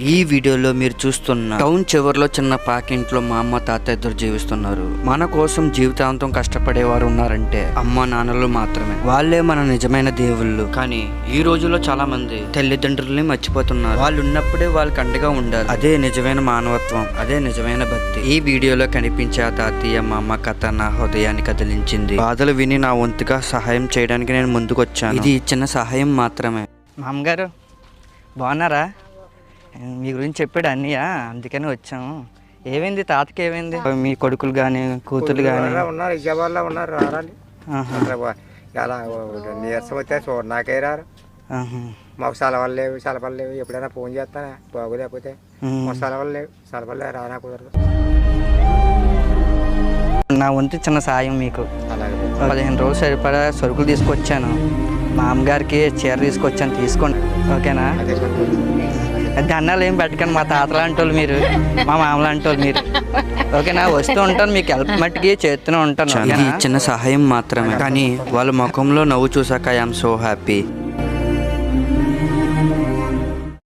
ఈ వీడియోలో మీరు చూస్తున్న టౌన్ చివరిలో చిన్న పాకింట్లో మా అమ్మ తాత ఇద్దరు జీవిస్తున్నారు. మన కోసం జీవితాంతం కష్టపడేవారు ఉన్నారంటే అమ్మ నాన్నలు మాత్రమే. వాళ్ళే మన నిజమైన దేవుళ్ళు. కానీ ఈ రోజుల్లో చాలా మంది తల్లిదండ్రుల్ని మర్చిపోతున్నారు. వాళ్ళు ఉన్నప్పుడే వాళ్ళకి అండగా ఉండాలి. అదే నిజమైన మానవత్వం. అదే నిజమైన భక్తి. ఈ వీడియోలో కనిపించే ఆ తాతయ్య మా అమ్మ కథ నా హృదయాన్ని కదిలించింది. బాధలు విని నా వంతుగా సహాయం చేయడానికి నేను ముందుకొచ్చాను. ఇది చిన్న సహాయం మాత్రమే. మామగారు బాగున్నారా? మీ గురించి చెప్పాడు అన్నయ్య అందుకని వచ్చాము. ఏమైంది? తాతకి ఏమైంది? మీ కొడుకులు కానీ కూతురు కానీ ఉన్నారు? విజయవాడలో ఉన్నారు. రారాలి ఇలా నీరసం వస్తే చూడ నాకే రారు. మాకు సెలవులు లేవు సెలవులు లేవు. ఎప్పుడైనా ఫోన్ చేస్తానా? బాగోలేకపోతే మాకు సెలవులు లేవు. సెలవులు లేవు రానా కుదరదు. నా వంతు చిన్న సాయం మీకు. పదిహేను రోజులు సరిపడా సరుకులు తీసుకొచ్చాను. మా అమ్మగారికి చీర తీసుకొచ్చాను తీసుకోండి. ఓకేనా. దండాలు ఏం పెట్టకండి మా తాతలాంటి వాళ్ళు మీరు మా మామలాంటోళ్ళు వాళ్ళు మీరు. ఓకేనా? వస్తూ ఉంటాను మీకు హెల్ప్ మట్టికి చేస్తూనే ఉంటాను చిన్న సహాయం మాత్రమే. కానీ వాళ్ళ ముఖంలో నవ్వు చూసాక ఐఎమ్ సో హ్యాపీ.